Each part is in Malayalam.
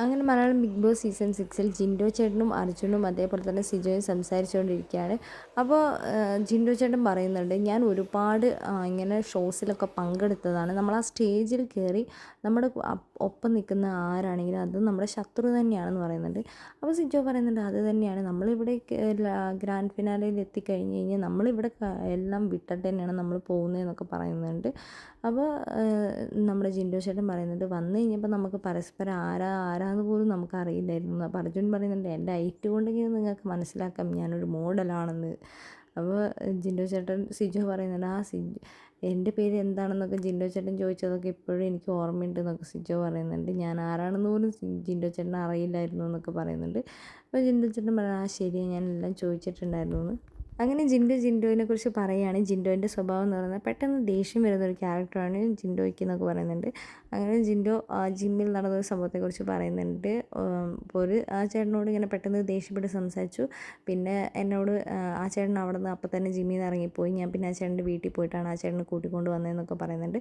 അങ്ങനെ മലയാളം ബിഗ് ബോസ് സീസൺ സിക്സിൽ ജിൻഡോ ചേട്ടനും അർജുനും അതേപോലെ തന്നെ സിജോയും സംസാരിച്ചുകൊണ്ടിരിക്കുകയാണ്. അപ്പോൾ ജിൻഡോ ചേട്ടൻ പറയുന്നുണ്ട് ഞാൻ ഒരുപാട് ഇങ്ങനെ ഷോസിലൊക്കെ പങ്കെടുത്തതാണ്. നമ്മൾ ആ സ്റ്റേജിൽ കയറി നമ്മുടെ ഒപ്പം നിൽക്കുന്ന ആരാണെങ്കിലും അത് നമ്മുടെ ശത്രു തന്നെയാണെന്ന് പറയുന്നുണ്ട്. അപ്പോൾ സിജോ പറയുന്നുണ്ട് അത് തന്നെയാണ്. നമ്മളിവിടെ ഗ്രാൻഡ് ഫിനാലയിൽ എത്തിക്കഴിഞ്ഞ് കഴിഞ്ഞാൽ നമ്മളിവിടെ എല്ലാം വിട്ടിട്ട് തന്നെയാണ് നമ്മൾ പോകുന്നതെന്നൊക്കെ പറയുന്നുണ്ട്. അപ്പോൾ നമ്മുടെ ജിൻഡോ ചേട്ടൻ പറയുന്നുണ്ട് വന്നു കഴിഞ്ഞപ്പോൾ നമുക്ക് പരസ്പരം ആരാ ആരാന്ന് പോലും നമുക്ക് അറിയില്ലായിരുന്നു അപ്പോൾ അർജുൻ പറയുന്നുണ്ട് എന്റെ ഐറ്റ് കൊണ്ടെങ്കിലും നിങ്ങൾക്ക് മനസ്സിലാക്കാം ഞാനൊരു മോഡലാണെന്ന്. അപ്പോൾ ജിൻഡോ ചേട്ടൻ സിജോ പറയുന്നുണ്ട് ആ സിജ് എന്റെ പേര് എന്താണെന്നൊക്കെ ജിൻഡോ ചേട്ടൻ ചോദിച്ചതൊക്കെ ഇപ്പോഴും എനിക്ക് ഓർമ്മയുണ്ട് എന്നൊക്കെ സിജോ പറയുന്നുണ്ട്. ഞാൻ ആരാണെന്ന് പോലും ജിൻഡോ ചേട്ടൻ അറിയില്ലായിരുന്നു എന്നൊക്കെ പറയുന്നുണ്ട്. അപ്പോൾ ജിൻഡോ ചേട്ടൻ പറയുന്നത് ആ ശരിയാണ് ഞാൻ എല്ലാം ചോദിച്ചിട്ടുണ്ടായിരുന്നു എന്ന്. അങ്ങനെ ജിൻഡോ ജിൻഡോയിനെ കുറിച്ച് പറയുകയാണ് ജിൻഡോയിന്റെ സ്വഭാവം എന്ന് പറയുന്നത് പെട്ടെന്ന് ദേഷ്യം വരുന്ന ഒരു ക്യാരക്ടറാണ് ജിൻഡോയ്ക്ക് എന്നൊക്കെ പറയുന്നുണ്ട്. അങ്ങനെ ജിൻഡോ ജിമ്മിൽ നടന്ന ഒരു സംഭവത്തെക്കുറിച്ച് പറയുന്നുണ്ട്. അപ്പോൾ ഒരു ആ ചേട്ടനോട് ഇങ്ങനെ പെട്ടെന്ന് ദേഷ്യപ്പെട്ട് സംസാരിച്ചു. പിന്നെ എന്നോട് ആ ചേട്ടൻ അവിടെ നിന്ന് അപ്പം തന്നെ ജിമ്മിൽ നിന്ന് ഇറങ്ങിപ്പോയി. ഞാൻ പിന്നെ ആ ചേട്ടന്റെ വീട്ടിൽ പോയിട്ടാണ് ആ ചേട്ടനെ കൂട്ടിക്കൊണ്ട് വന്നതെന്നൊക്കെ പറയുന്നുണ്ട്.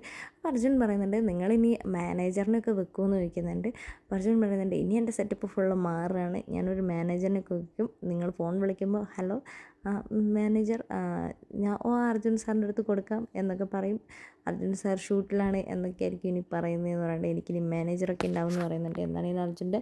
അർജുൻ പറയുന്നുണ്ട് നിങ്ങളിനി മാനേജറിനൊക്കെ വെക്കുമെന്ന് ചോദിക്കുന്നുണ്ട്. അർജുൻ പറയുന്നുണ്ട് ഇനി എന്റെ സെറ്റപ്പ് ഫുള്ള് മാറുകയാണ് ഞാനൊരു മാനേജറിനൊക്കെ വെക്കും. നിങ്ങൾ ഫോൺ വിളിക്കുമ്പോൾ ഹലോ മാനേജർ ഞാൻ ഓ അർജുൻ സാറിന്റെ അടുത്ത് കൊടുക്കാം എന്നൊക്കെ പറയും. അർജുൻ സാർ ഷൂട്ടിലാണ് എന്നൊക്കെ ആയിരിക്കും ഇനി പറയുന്നതെന്ന് പറയുന്നത്. എനിക്കിനി മാനേജറൊക്കെ ഉണ്ടാവും എന്ന് പറയുന്നുണ്ട്. എന്താണെങ്കിലും അർജുന്റെ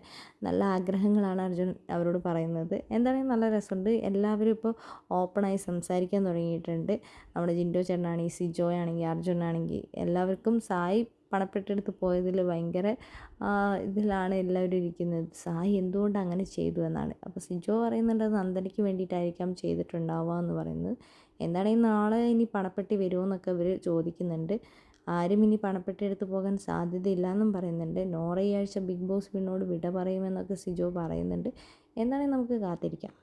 നല്ല ആഗ്രഹങ്ങളാണ് അർജുൻ അവരോട് പറയുന്നത്. എന്താണെങ്കിലും നല്ല രസമുണ്ട്. എല്ലാവരും ഇപ്പോൾ ഓപ്പണായി സംസാരിക്കാൻ തുടങ്ങിയിട്ടുണ്ട്. നമ്മുടെ ജിൻഡോ ചേട്ടനാണെങ്കിൽ സിജോ ആണെങ്കിൽ അർജുൻ ആണെങ്കിൽ എല്ലാവർക്കും സായി പണപ്പെട്ടെടുത്ത് പോയതിൽ ഭയങ്കര ഇതിലാണ് എല്ലാവരും ഇരിക്കുന്നത്. സായി എന്തുകൊണ്ട് അങ്ങനെ ചെയ്തു എന്നാണ്. അപ്പോൾ സിജോ പറയുന്നുണ്ട് നന്ദനയ്ക്ക് വേണ്ടിയിട്ടായിരിക്കാം ചെയ്തിട്ടുണ്ടാവുക എന്ന് പറയുന്നത്. എന്താണെങ്കിൽ നാളെ ഇനി പണപ്പെട്ടി വരുമോ എന്നൊക്കെ അവർ ചോദിക്കുന്നുണ്ട്. ആരും ഇനി പണപ്പെട്ടി എടുത്ത് പോകാൻ സാധ്യതയില്ല എന്നും പറയുന്നുണ്ട്. നോറ ഈ ആഴ്ച ബിഗ് ബോസ് പിന്നോട് വിട പറയുമെന്നൊക്കെ സിജോ പറയുന്നുണ്ട്. എന്താണെങ്കിൽ നമുക്ക് കാത്തിരിക്കാം.